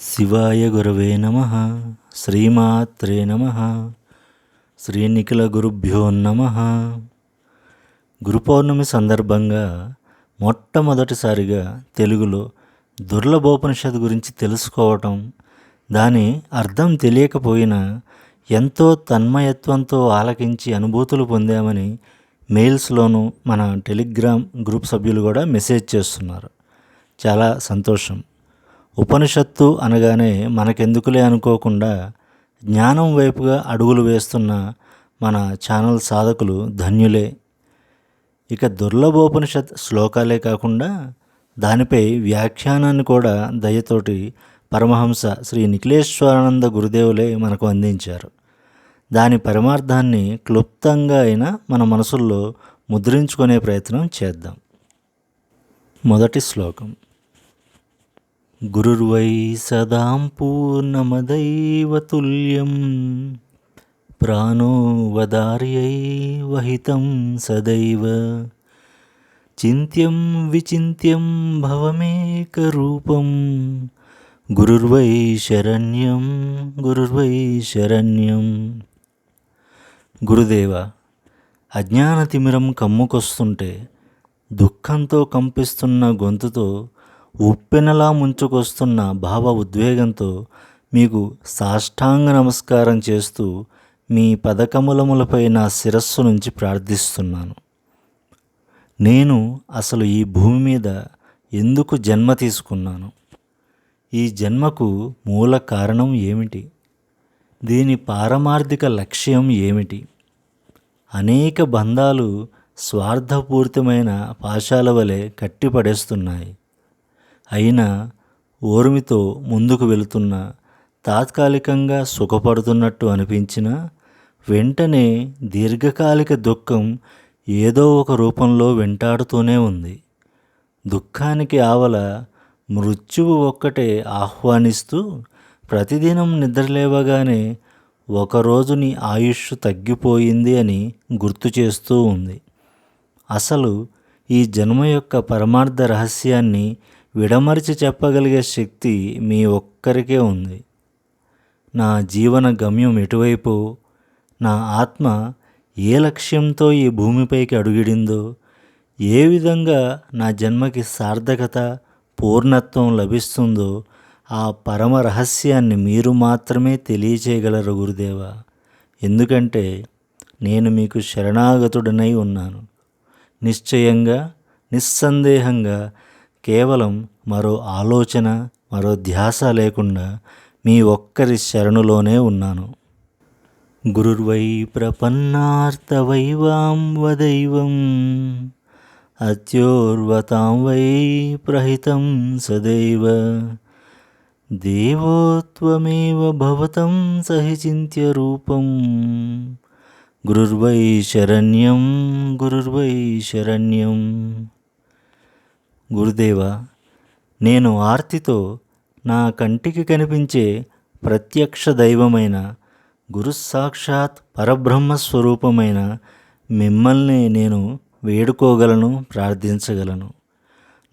శివాయ గురవే నమ శ్రీమాత్రే నమ శ్రీనిఖిల గురుభ్యో నమ. గురు పౌర్ణమి సందర్భంగా మొట్టమొదటిసారిగా తెలుగులో దుర్లభోపనిషత్ గురించి తెలుసుకోవటం దాని అర్థం తెలియకపోయినా ఎంతో తన్మయత్వంతో ఆలకించి అనుభూతులు పొందామని మెయిల్స్లోనూ మన టెలిగ్రామ్ గ్రూప్ సభ్యులు కూడా మెసేజ్ చేస్తున్నారు. చాలా సంతోషం. ఉపనిషత్తు అనగానే మనకెందుకులే అనుకోకుండా జ్ఞానం వైపుగా అడుగులు వేస్తున్న మన ఛానల్ సాధకులు ధన్యులే. ఇక దుర్లభోపనిషత్ శ్లోకాలే కాకుండా దానిపై వ్యాఖ్యానాన్ని కూడా దయతోటి పరమహంస శ్రీ నిఖిలేశ్వరానంద గురుదేవులే మనకు అందించారు. దాని పరమార్థాన్ని క్లుప్తంగా అయినా మన మనసుల్లో ముద్రించుకునే ప్రయత్నం చేద్దాం. మొదటి శ్లోకం. గురుర్వై సదాం పూర్ణమదైవతుల్యం. ప్రాణో వదార్యై వహితం సదైవ. చింత్యం విచింత్యం భవమేకరూపం. గురుర్వై శరణ్యం గురుర్వై శరణ్యం. గురుదేవ అజ్ఞానతిమిరం కమ్ముకొస్తుంటే దుఃఖంతో కంపిస్తున్న గొంతుతో ఉప్పెనలా ముంచుకొస్తున్న భావ ఉద్వేగంతో మీకు సాష్టాంగ నమస్కారం చేస్తూ మీ పదకములములపై నా శిరస్సు నుంచి ప్రార్థిస్తున్నాను. నేను అసలు ఈ భూమి మీద ఎందుకు జన్మ తీసుకున్నాను? ఈ జన్మకు మూల కారణం ఏమిటి? దీని పారమార్థిక లక్ష్యం ఏమిటి? అనేక బంధాలు స్వార్థపూరితమైన పాశాల వలె కట్టిపడేస్తున్నాయి. అయినా ఓర్మితో ముందుకు వెళుతున్న తాత్కాలికంగా సుఖపడుతున్నట్టు అనిపించినా వెంటనే దీర్ఘకాలిక దుఃఖం ఏదో ఒక రూపంలో వెంటాడుతూనే ఉంది. దుఃఖానికి ఆవల మృత్యువు ఒక్కటే ఆహ్వానిస్తూ ప్రతిదినం నిద్రలేవగానే ఒకరోజు నీ ఆయుష్ తగ్గిపోయింది అని గుర్తు చేస్తూ ఉంది. అసలు ఈ జన్మ యొక్క పరమార్థ రహస్యాన్ని విడమరిచి చెప్పగలిగే శక్తి మీ ఒక్కరికే ఉంది. నా జీవన గమ్యం ఎటువైపు నా ఆత్మ ఏ లక్ష్యంతో ఈ భూమిపైకి అడుగిడిందో ఏ విధంగా నా జన్మకి సార్థకత పూర్ణత్వం లభిస్తుందో ఆ పరమ రహస్యాన్ని మీరు మాత్రమే తెలియచేయగలరు గురుదేవ. ఎందుకంటే నేను మీకు శరణాగతుడనై ఉన్నాను. నిశ్చయంగా నిస్సందేహంగా కేవలం మరో ఆలోచన మరో ధ్యాస లేకుండా మీ ఒక్కరి శరణులోనే ఉన్నాను. గురుర్వై ప్రపన్నార్తవైవాం వదైవం అత్యోర్వతాం వై ప్రహితం సదైవ దేవోత్వమేవ భవతం సహిచింత్య రూపం గురుర్వై శరణ్యం గురుర్వై శరణ్యం. గురుదేవ నేను ఆర్తితో నా కంటికి కనిపించే ప్రత్యక్ష దైవమైన గురు సాక్షాత్ పరబ్రహ్మ స్వరూపమైన మిమ్మల్ని నేను వేడుకోగలను ప్రార్థించగలను.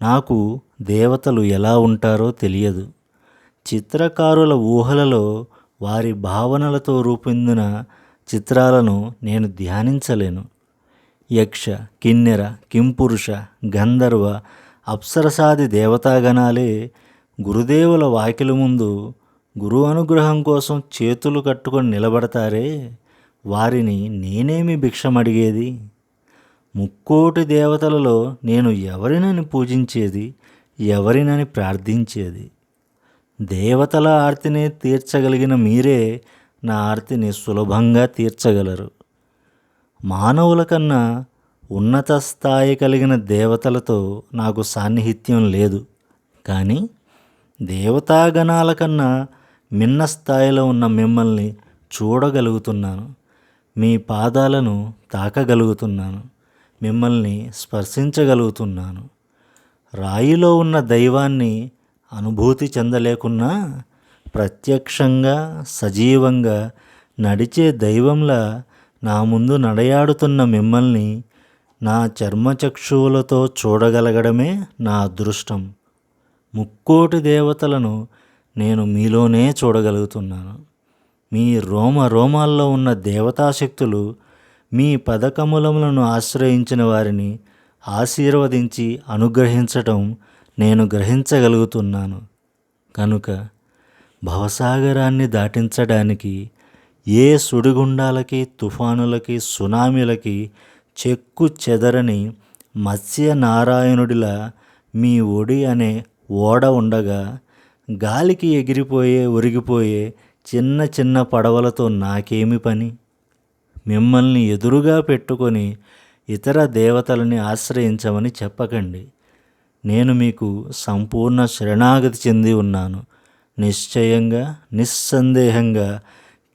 నాకు దేవతలు ఎలా ఉంటారో తెలియదు. చిత్రకారుల ఊహలలో వారి భావనలతో రూపొందిన చిత్రాలను నేను ధ్యానించలేను. యక్ష కిన్నెర కింపురుష గంధర్వ అప్సరసాది దేవతాగణాలే గురుదేవుల వాకిలి ముందు గురు అనుగ్రహం కోసం చేతులు కట్టుకొని నిలబడతారే. వారిని నేనేమి భిక్షమడిగేది? ముక్కోటి దేవతలలో నేను ఎవరినని పూజించేది? ఎవరినని ప్రార్థించేది? దేవతల ఆర్తిని తీర్చగలిగిన మీరే నా ఆర్తిని సులభంగా తీర్చగలరు. మానవుల కన్నా ఉన్నత స్థాయి కలిగిన దేవతలతో నాకు సాన్నిహిత్యం లేదు. కానీ దేవతాగణాల కన్నా మిన్న స్థాయిలో ఉన్న మిమ్మల్ని చూడగలుగుతున్నాను. మీ పాదాలను తాకగలుగుతున్నాను. మిమ్మల్ని స్పర్శించగలుగుతున్నాను. రాయిలో ఉన్న దైవాన్ని అనుభూతి చెందలేకున్నా ప్రత్యక్షంగా సజీవంగా నడిచే దైవంలా నా ముందు నడయాడుతున్న మిమ్మల్ని నా చర్మచక్షువులతో చూడగలగడమే నా అదృష్టం. ముక్కోటి దేవతలను నేను మీలోనే చూడగలుగుతున్నాను. మీ రోమ రోమాల్లో ఉన్న దేవతాశక్తులు మీ పదకములములను ఆశ్రయించిన వారిని ఆశీర్వదించి అనుగ్రహించటం నేను గ్రహించగలుగుతున్నాను. కనుక భవసాగరాన్ని దాటించడానికి ఏ సుడిగుండాలకి తుఫానులకి సునామీలకి చెక్కు చెదరని మత్స్యనారాయణుడిలా మీ ఒడి అనే ఓడ ఉండగా గాలికి ఎగిరిపోయే ఒరిగిపోయే చిన్న చిన్న పడవలతో నాకేమి పని? మిమ్మల్ని ఎదురుగా పెట్టుకొని ఇతర దేవతలని ఆశ్రయించమని చెప్పకండి. నేను మీకు సంపూర్ణ శరణాగతి చెంది ఉన్నాను. నిశ్చయంగా నిస్సందేహంగా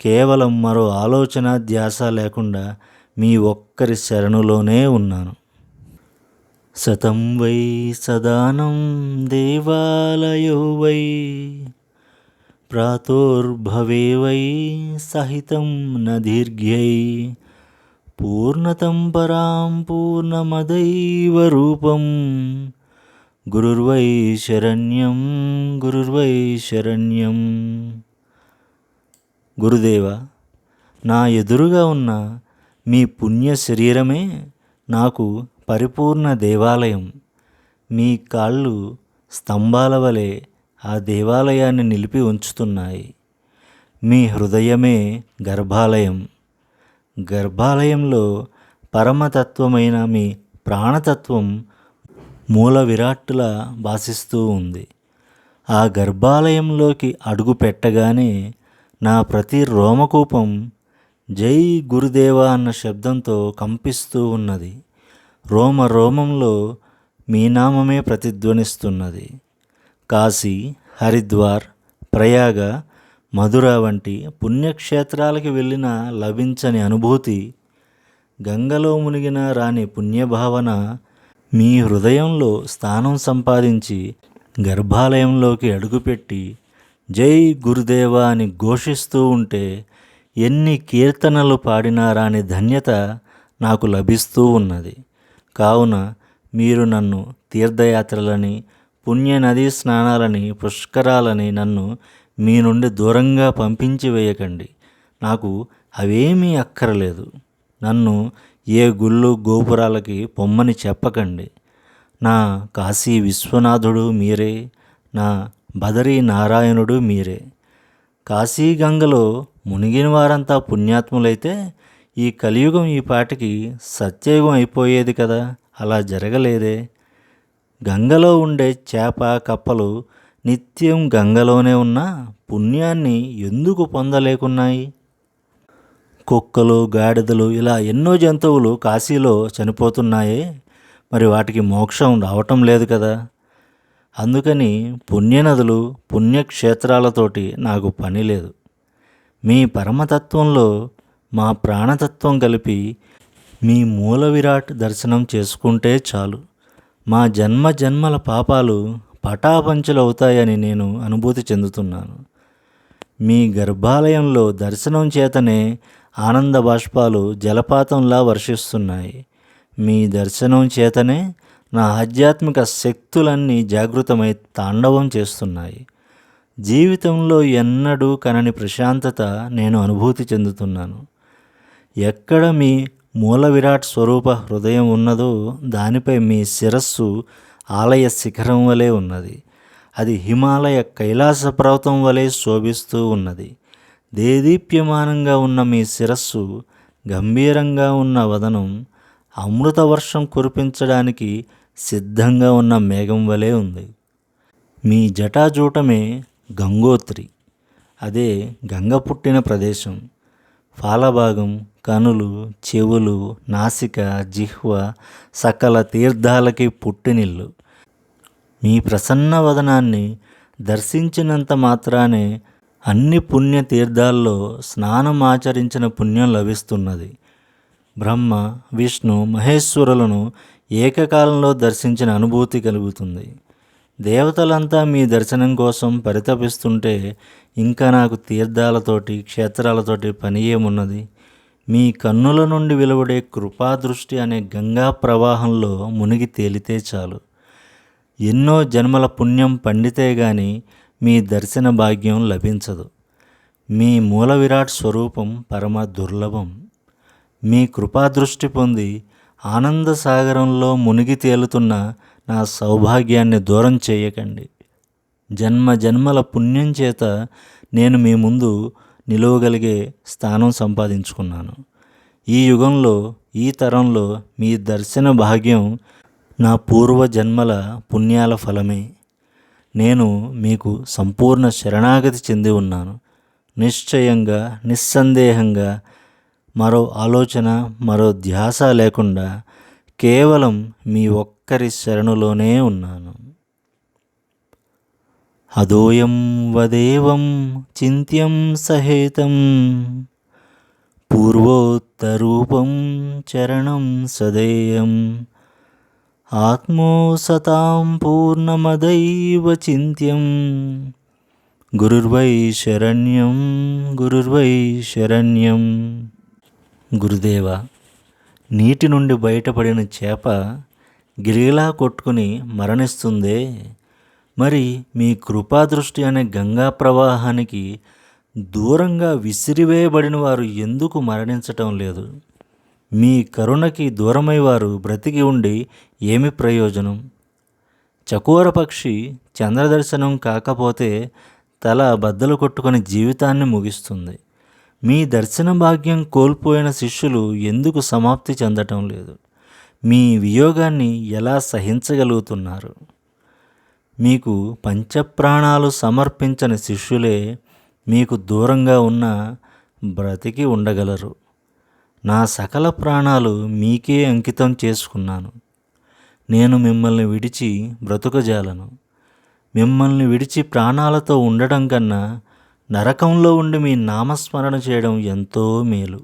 కేవలం మరో ఆలోచన ధ్యాస లేకుండా మీ ఒక్కరి శరణులోనే ఉన్నాను. శతం వై సదానం దేవాలయో వై ప్రాతోర్భవే వై సహితం నదీర్ఘ్యై పూర్ణతం పరాం పూర్ణమదైవ రూపం గురుర్వై శరణ్యం గురుర్వై శరణ్యం. గురుదేవ నా ఎదురుగా ఉన్న మీ పుణ్య శరీరమే నాకు పరిపూర్ణ దేవాలయం. మీ కాళ్ళు స్తంభాల వలె ఆ దేవాలయాన్ని నిలిపి ఉంచుతున్నాయి. మీ హృదయమే గర్భాలయం. గర్భాలయంలో పరమతత్వమైన మీ ప్రాణతత్వం మూల విరాట్టులా భాసిస్తూ ఉంది. ఆ గర్భాలయంలోకి అడుగు పెట్టగానే నా ప్రతి రోమకూపం జై గురుదేవ అన్న శబ్దంతో కంపిస్తూ ఉన్నది. రోమ రోమంలో మీ నామమే ప్రతిధ్వనిస్తున్నది. కాశీ హరిద్వార్ ప్రయాగ మధుర వంటి పుణ్యక్షేత్రాలకి వెళ్ళిన లభించని అనుభూతి గంగలో మునిగిన రాని పుణ్యభావన మీ హృదయంలో స్థానం సంపాదించి గర్భాలయంలోకి అడుగుపెట్టి జై గురుదేవా అని ఘోషిస్తూ ఉంటే ఎన్ని కీర్తనలు పాడినా రాని ధన్యత నాకు లభిస్తూ ఉన్నది. కావున మీరు నన్ను తీర్థయాత్రలని పుణ్య నదీ స్నానాలని పుష్కరాలని నన్ను మీ నుండి దూరంగా పంపించి వేయకండి. నాకు అవేమీ అక్కరలేదు. నన్ను ఏ గుళ్ళు గోపురాలకి పొమ్మని చెప్పకండి. నా కాశీ విశ్వనాథుడు మీరే నా బదరీ నారాయణుడు మీరే. కాశీ గంగలో మునిగిన వారంతా పుణ్యాత్ములైతే ఈ కలియుగం ఈ పాటికి సత్యయుగం అయిపోయేది కదా అలా జరగలేదే. గంగలో ఉండే చేప కప్పలు నిత్యం గంగలోనే ఉన్న పుణ్యాన్ని ఎందుకు పొందలేకున్నాయి? కుక్కలు గాడిదలు ఇలా ఎన్నో జంతువులు కాశీలో చనిపోతున్నాయే. మరి వాటికి మోక్షం రావటం లేదు కదా. అందుకని పుణ్యనదులు పుణ్యక్షేత్రాలతోటి నాకు పని లేదు. మీ పరమతత్వంలో మా ప్రాణతత్వం కలిపి మీ మూల విరాట్ దర్శనం చేసుకుంటే చాలు. మా జన్మ జన్మల పాపాలు పటాపంచలవుతాయని నేను అనుభూతి చెందుతున్నాను. మీ గర్భాలయంలో దర్శనం చేతనే ఆనంద బాష్పాలు జలపాతంలా వర్షిస్తున్నాయి. మీ దర్శనం చేతనే నా ఆధ్యాత్మిక శక్తులన్నీ జాగృతమై తాండవం చేస్తున్నాయి. జీవితంలో ఎన్నడూ కనని ప్రశాంతత నేను అనుభూతి చెందుతున్నాను. ఎక్కడ మీ మూల విరాట్ స్వరూప హృదయం ఉన్నదో దానిపై మీ శిరస్సు ఆలయ శిఖరం వలె ఉన్నది. అది హిమాలయ కైలాస పర్వతం వలె శోభిస్తూ ఉన్నది. దేదీప్యమానంగా ఉన్న మీ శిరస్సు గంభీరంగా ఉన్న వదనం అమృత వర్షం కురిపించడానికి సిద్ధంగా ఉన్న మేఘం వలె ఉంది. మీ జటాజూటమే గంగోత్రి. అదే గంగ పుట్టిన ప్రదేశం. ఫాలభాగం కనులు చెవులు నాసిక జిహ్వ సకల తీర్థాలకి పుట్టినిల్లు. మీ ప్రసన్న వదనాన్ని దర్శించినంత మాత్రానే అన్ని పుణ్య తీర్థాల్లో స్నానం ఆచరించిన పుణ్యం లభిస్తున్నది. బ్రహ్మ విష్ణు మహేశ్వరులను ఏకకాలంలో దర్శించిన అనుభూతి కలుగుతుంది. దేవతలంతా మీ దర్శనం కోసం పరితపిస్తుంటే ఇంకా నాకు తీర్థాలతోటి క్షేత్రాలతోటి పని ఏమున్నది? మీ కన్నుల నుండి వెలువడే కృపాదృష్టి అనే గంగా ప్రవాహంలో మునిగి తేలితే చాలు. ఎన్నో జన్మల పుణ్యం పండితే గాని మీ దర్శన భాగ్యం లభించదు. మీ మూల విరాట్ స్వరూపం పరమ దుర్లభం. మీ కృపాదృష్టి పొంది ఆనంద సాగరంలో మునిగి తేలుతున్న నా సౌభాగ్యాన్ని దూరం చేయకండి. జన్మ జన్మల పుణ్యం చేత నేను మీ ముందు నిలవగలిగే స్థానం సంపాదించుకున్నాను. ఈ యుగంలో ఈ తరంలో మీ దర్శన భాగ్యం నా పూర్వ జన్మల పుణ్యాల ఫలమే. నేను మీకు సంపూర్ణ శరణాగతి చెంది ఉన్నాను. నిశ్చయంగా నిస్సందేహంగా మరో ఆలోచన మరో ధ్యాస లేకుండా కేవలం మీ ఒక్కరి శరణులోనే ఉన్నాను. అదోయం వదేవం చింత్యం సహేతం పూర్వోత్తరూపం చరణం సదేయం ఆత్మోసతాం పూర్ణమదైవ చింత్యం గురుర్వై శరణ్యం గురుర్వై శరణ్యం. గురుదేవ నీటి నుండి బయటపడిన చేప గిరిగిలా కొట్టుకుని మరణిస్తుందే. మరి మీ కృపాదృష్టి అనే గంగా ప్రవాహానికి దూరంగా విసిరివేయబడిన వారు ఎందుకు మరణించటం లేదు? మీ కరుణకి దూరమై వారు బ్రతికి ఉండి ఏమి ప్రయోజనం? చకోర పక్షి చంద్రదర్శనం కాకపోతే తల బద్దలు కొట్టుకుని జీవితాన్ని ముగిస్తుంది. మీ దర్శన భాగ్యం కోల్పోయిన శిష్యులు ఎందుకు సమాప్తి చెందటం లేదు? మీ వియోగాన్ని ఎలా సహించగలుగుతున్నారు? మీకు పంచప్రాణాలు సమర్పించని శిష్యులే మీకు దూరంగా ఉన్న బ్రతికి ఉండగలరు. నా సకల ప్రాణాలు మీకే అంకితం చేసుకున్నాను. నేను మిమ్మల్ని విడిచి బ్రతుకజాలను. మిమ్మల్ని విడిచి ప్రాణాలతో ఉండడం కన్నా నరకంలో ఉండి మీ నామస్మరణ చేయడం ఎంతో మేలు.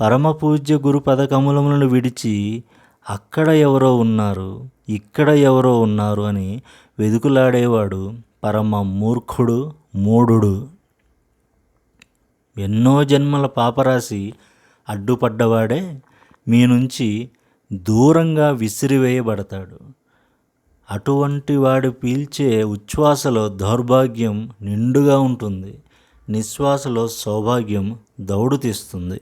పరమ పూజ్య గురు పదకములములను విడిచి అక్కడ ఎవరో ఉన్నారు ఇక్కడ ఎవరో ఉన్నారు అని వెదుకులాడేవాడు పరమ మూర్ఖుడు మూఢుడు. ఎన్నో జన్మల పాపరాశి అడ్డుపడ్డవాడే మీ నుంచి దూరంగా విసిరివేయబడతాడు. అటువంటి వాడు పీల్చే ఉచ్ఛ్వాసలో దౌర్భాగ్యం నిండుగా ఉంటుంది. నిశ్వాసలో సౌభాగ్యం దౌడు తీస్తుంది.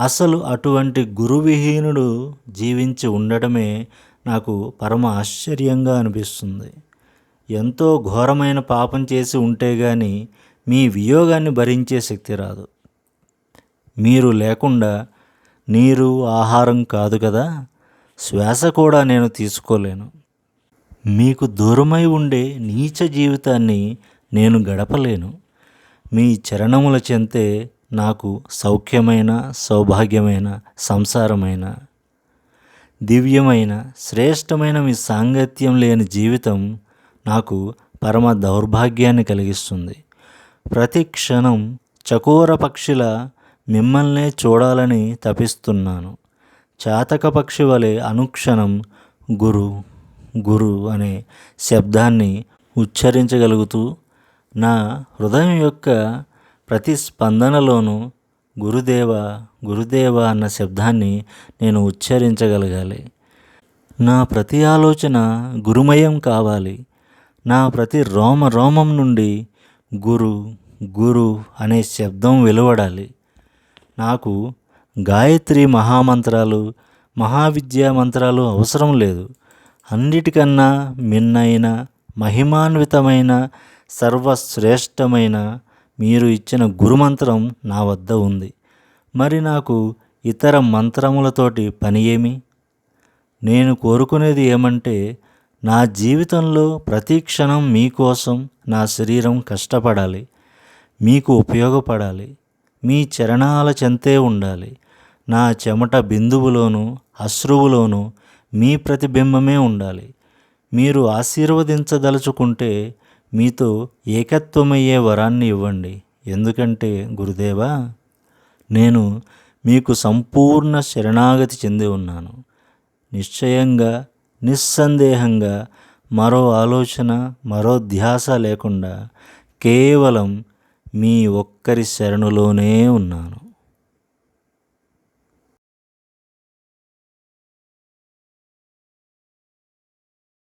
అసలు అటువంటి గురువిహీనుడు జీవించి ఉండటమే నాకు పరమ ఆశ్చర్యంగా అనిపిస్తుంది. ఎంతో ఘోరమైన పాపం చేసి ఉంటే గాని మీ వియోగాన్ని భరించే శక్తి రాదు. మీరు లేకుండా నీరు ఆహారం కాదు కదా. శ్వాస కూడా నేను తీసుకోలేను. మీకు దూరమై ఉండే నీచ జీవితాన్ని నేను గడపలేను. మీ చరణముల చెంతే నాకు సౌఖ్యమైన సౌభాగ్యమైన సంసారమైన దివ్యమైన శ్రేష్టమైన మీ సాంగత్యం లేని జీవితం నాకు పరమ దౌర్భాగ్యాన్ని కలిగిస్తుంది. ప్రతి క్షణం చకోర పక్షిల మిమ్మల్నే చూడాలని తపిస్తున్నాను. చాతక పక్షి వలె అనుక్షణం గురు గురు అనే శబ్దాన్ని ఉచ్చరించగలుగుతూ నా హృదయం యొక్క ప్రతి స్పందనలోనూ గురుదేవ గురుదేవ అన్న శబ్దాన్ని నేను ఉచ్చరించగలగాలి. నా ప్రతి ఆలోచన గురుమయం కావాలి. నా ప్రతి రోమ రోమం నుండి గురు గురు అనే శబ్దం వెలువడాలి. నాకు గాయత్రి మహామంత్రాలు మహావిద్యా మంత్రాలు అవసరం లేదు. అన్నిటికన్నా మిన్నైన మహిమాన్వితమైన సర్వశ్రేష్టమైన మీరు ఇచ్చిన గురుమంత్రం నా వద్ద ఉంది. మరి నాకు ఇతర మంత్రములతోటి పని ఏమి? నేను కోరుకునేది ఏమంటే నా జీవితంలో ప్రతి క్షణం మీకోసం నా శరీరం కష్టపడాలి. మీకు ఉపయోగపడాలి. మీ చరణాల చెంతే ఉండాలి. నా చెమట బిందువులోను అశ్రువులోనూ మీ ప్రతిబింబమే ఉండాలి. మీరు ఆశీర్వదించదలుచుకుంటే మీతో ఏకత్వమయ్యే వరాన్ని ఇవ్వండి. ఎందుకంటే గురుదేవా నేను మీకు సంపూర్ణ శరణాగతి చెంది ఉన్నాను. నిశ్చయంగా నిస్సందేహంగా మరో ఆలోచన మరో ధ్యాస లేకుండా కేవలం మీ ఒక్కరి శరణులోనే ఉన్నాను.